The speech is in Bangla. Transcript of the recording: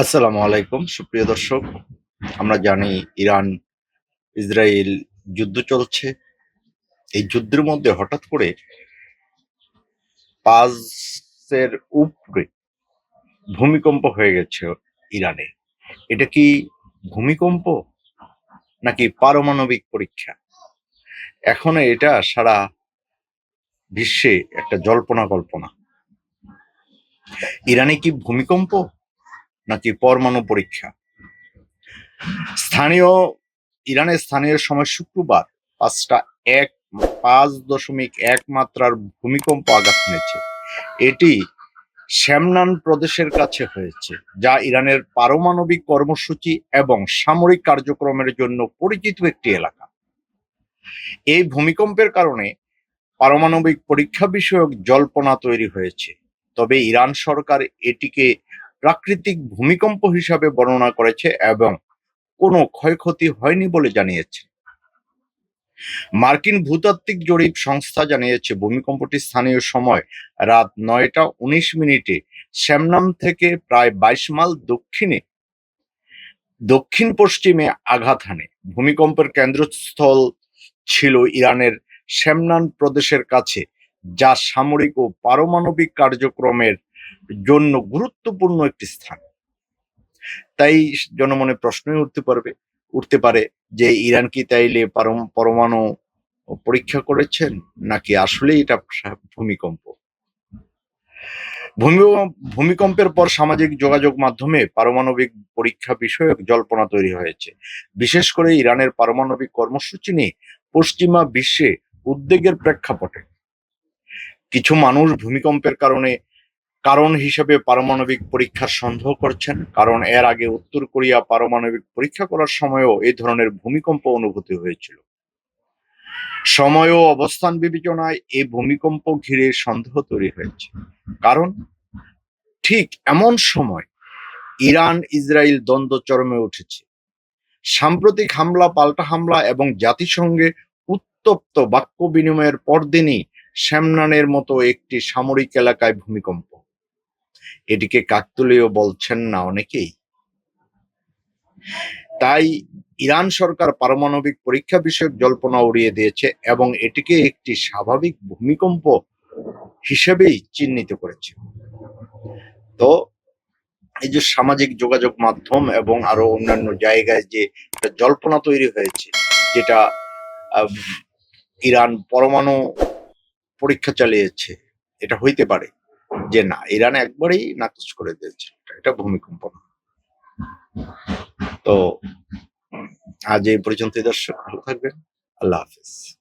আসসালামু আলাইকুম, সুপ্রিয় দর্শক। আমরা জানি ইরান, ইসরায়েল যুদ্ধ চলছে। এই যুদ্ধের মধ্যে হঠাৎ করে পাঁচের উপরে ভূমিকম্প হয়ে গেছে ইরানে। এটা কি ভূমিকম্প নাকি পারমাণবিক পরীক্ষা? এখন এটা সারা বিশ্বে একটা জল্পনা কল্পনা। ইরানে কি ভূমিকম্প? নাকি পরমাণু পরীক্ষা? স্থানীয় ইরানের স্থানীয় সময় শুক্রবার পাঁচটা এক, পাঁচ দশমিক এক মাত্রার ভূমিকম্প আঘাত এনেছে এটি শ্যামনান প্রদেশের কাছে হয়েছে, যা ইরানের পারমাণবিক কর্মসূচি এবং সামরিক কার্যক্রমের জন্য পরিচিত একটি এলাকা। এই ভূমিকম্পের কারণে পারমাণবিক পরীক্ষা বিষয়ক জল্পনা তৈরি হয়েছে, তবে ইরান সরকার এটিকে প্রাকৃতিক ভূমিকম্প হিসাবে বর্ণনা করেছে এবং কোনো ক্ষয়ক্ষতি হয়নি বলে জানিয়েছে। মার্কিন ভূতাত্ত্বিক জরিপ সংস্থা জানিয়েছে, ভূমিকম্পটি স্থানীয় সময় রাত নয়টা উনিশ মিনিটে শ্যামনাম থেকে প্রায় বাইশ মাইল দক্ষিণে দক্ষিণ পশ্চিমে আঘাত হানে। ভূমিকম্পের কেন্দ্রস্থল ছিল ইরানের শ্যামনান প্রদেশের কাছে, যা সামরিক ও পারমাণবিক কার্যক্রমের জন্য গুরুত্বপূর্ণ একটি স্থান। তাই জনমনে প্রশ্নই উঠতে পারবে, উঠতে পারে যে ইরান কি তাইলে পরমাণু পরীক্ষা করেছেন, নাকি আসলে এটা ভূমিকম্প? ভূমি- ভূমিকম্পের পর সামাজিক যোগাযোগ মাধ্যমে পারমাণবিক পরীক্ষা বিষয়ক জল্পনা তৈরি হয়েছে। বিশেষ করে ইরানের পারমাণবিক কর্মসূচি নিয়ে পশ্চিমা বিশ্বে উদ্বেগের প্রেক্ষাপটে। কিছু মানুষ ভূমিকম্পের কারণে কারণ হিসেবে পারমাণবিক পরীক্ষার সন্দেহ করছেন, কারণ এর আগে উত্তর কোরিয়া পারমাণবিক পরীক্ষা করার সময়ও এই ধরনের ভূমিকম্প অনুভূতি হয়েছিল। সময় ও অবস্থান বিবেচনায় এই ভূমিকম্প ঘিরে সন্দেহ তৈরি হয়েছে। কারণ ঠিক এমন সময় ইরান ইসরায়েল দ্বন্দ্ব চরমে উঠেছে। সাম্প্রতিক হামলা, পাল্টা হামলা এবং জাতিসংঘে উত্তপ্ত বাক্য বিনিময়ের পরদিনই শ্যামনানের মতো একটি সামরিক এলাকায় ভূমিকম্প। এটিকে কাকতুলীয় বলছেন না অনেকেই। তাই ইরান সরকার পারমাণবিক পরীক্ষা বিষয়ক জল্পনা উড়িয়ে দিয়েছে এবং এটিকে একটি স্বাভাবিক ভূমিকম্প হিসেবেই চিহ্নিত করেছে। তো এই যে সামাজিক যোগাযোগ মাধ্যম এবং আরও অন্যান্য জায়গায় যে জল্পনা তৈরি হয়েছে, যেটা ইরান পরমাণু পরীক্ষা চালিয়েছে, এটা হইতে পারে। যে না, ইরান একবারেই নাকচ করে দিয়েছে। এটা ভূমিকম্প তো আজ এই পর্যন্ত দর্শক, ভালো থাকবেন। আল্লাহ হাফিজ।